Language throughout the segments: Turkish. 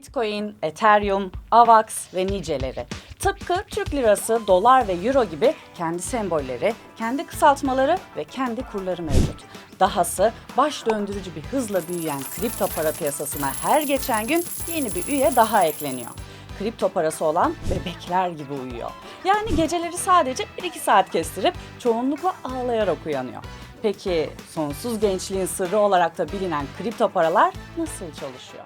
Bitcoin, Ethereum, AVAX ve niceleri. Tıpkı Türk lirası, dolar ve euro gibi kendi sembolleri, kendi kısaltmaları ve kendi kurları mevcut. Dahası baş döndürücü bir hızla büyüyen kripto para piyasasına her geçen gün yeni bir üye daha ekleniyor. Kripto parası olan bebekler gibi uyuyor. Yani geceleri sadece 1-2 saat kestirip çoğunlukla ağlayarak uyanıyor. Peki sonsuz gençliğin sırrı olarak da bilinen kripto paralar nasıl çalışıyor?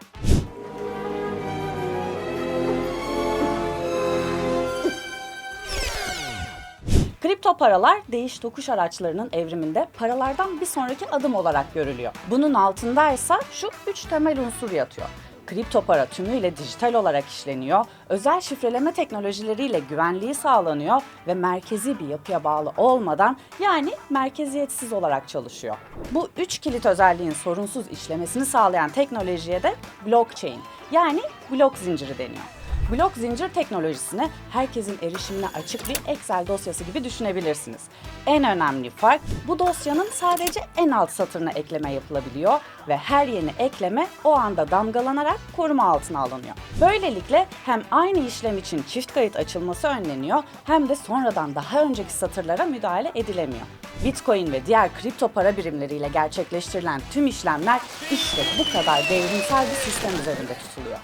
Kripto paralar değiş tokuş araçlarının evriminde paralardan bir sonraki adım olarak görülüyor. Bunun altındaysa şu üç temel unsur yatıyor. Kripto para tümüyle dijital olarak işleniyor, özel şifreleme teknolojileriyle güvenliği sağlanıyor ve merkezi bir yapıya bağlı olmadan yani merkeziyetsiz olarak çalışıyor. Bu üç kilit özelliğin sorunsuz işlemesini sağlayan teknolojiye de blockchain yani blok zinciri deniyor. Blok zincir teknolojisini herkesin erişimine açık bir Excel dosyası gibi düşünebilirsiniz. En önemli fark bu dosyanın sadece en alt satırına ekleme yapılabiliyor ve her yeni ekleme o anda damgalanarak koruma altına alınıyor. Böylelikle hem aynı işlem için çift kayıt açılması önleniyor hem de sonradan daha önceki satırlara müdahale edilemiyor. Bitcoin ve diğer kripto para birimleriyle gerçekleştirilen tüm işlemler işte bu kadar devrimsel bir sistem üzerinde tutuluyor.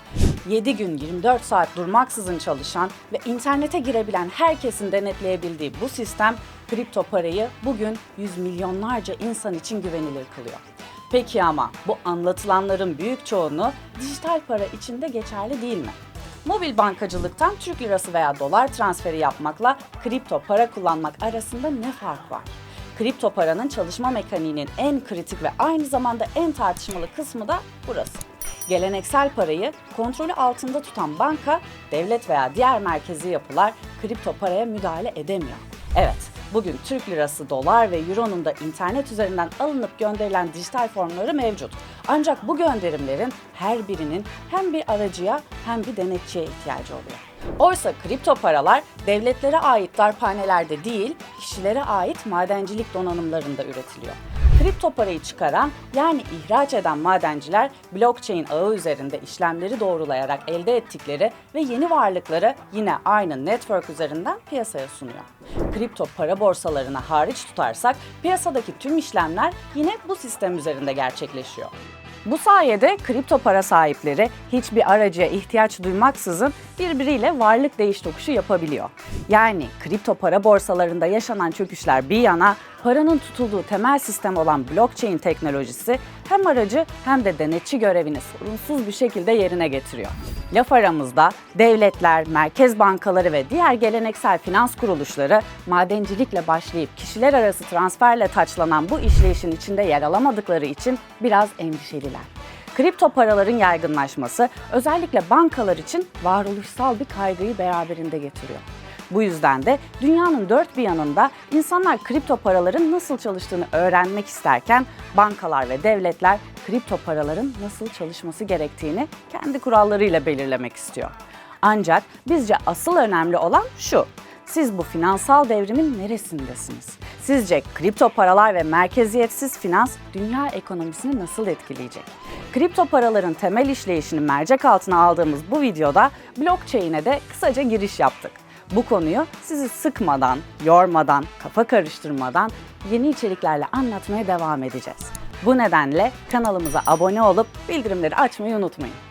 7 gün 24 saat durmaksızın çalışan ve internete girebilen herkesin denetleyebildiği bu sistem kripto parayı bugün yüz milyonlarca insan için güvenilir kılıyor. Peki ama bu anlatılanların büyük çoğunu dijital para için de geçerli değil mi? Mobil bankacılıktan Türk lirası veya dolar transferi yapmakla kripto para kullanmak arasında ne fark var? Kripto paranın çalışma mekaniğinin en kritik ve aynı zamanda en tartışmalı kısmı da burası. Geleneksel parayı kontrolü altında tutan banka, devlet veya diğer merkezi yapılar kripto paraya müdahale edemiyor. Evet, bugün Türk lirası, dolar ve euronun da internet üzerinden alınıp gönderilen dijital formları mevcut. Ancak bu gönderimlerin her birinin hem bir aracıya hem bir denetçiye ihtiyacı oluyor. Oysa kripto paralar devletlere ait darphanelerde değil, kişilere ait madencilik donanımlarında üretiliyor. Kripto parayı çıkaran yani ihraç eden madenciler blockchain ağı üzerinde işlemleri doğrulayarak elde ettikleri ve yeni varlıkları yine aynı network üzerinden piyasaya sunuyor. Kripto para borsalarına hariç tutarsak piyasadaki tüm işlemler yine bu sistem üzerinde gerçekleşiyor. Bu sayede kripto para sahipleri hiçbir aracıya ihtiyaç duymaksızın birbiriyle varlık değiş tokuşu yapabiliyor. Yani kripto para borsalarında yaşanan çöküşler bir yana paranın tutulduğu temel sistem olan blockchain teknolojisi hem aracı hem de denetçi görevini sorunsuz bir şekilde yerine getiriyor. Laf aramızda devletler, merkez bankaları ve diğer geleneksel finans kuruluşları madencilikle başlayıp kişiler arası transferle taçlanan bu işleyişin içinde yer alamadıkları için biraz endişeliler. Kripto paraların yaygınlaşması özellikle bankalar için varoluşsal bir kaygıyı beraberinde getiriyor. Bu yüzden de dünyanın dört bir yanında insanlar kripto paraların nasıl çalıştığını öğrenmek isterken bankalar ve devletler kripto paraların nasıl çalışması gerektiğini kendi kurallarıyla belirlemek istiyor. Ancak bizce asıl önemli olan şu. Siz bu finansal devrimin neresindesiniz? Sizce kripto paralar ve merkeziyetsiz finans dünya ekonomisini nasıl etkileyecek? Kripto paraların temel işleyişini mercek altına aldığımız bu videoda blockchain'e de kısaca giriş yaptık. Bu konuyu sizi sıkmadan, yormadan, kafa karıştırmadan yeni içeriklerle anlatmaya devam edeceğiz. Bu nedenle kanalımıza abone olup bildirimleri açmayı unutmayın.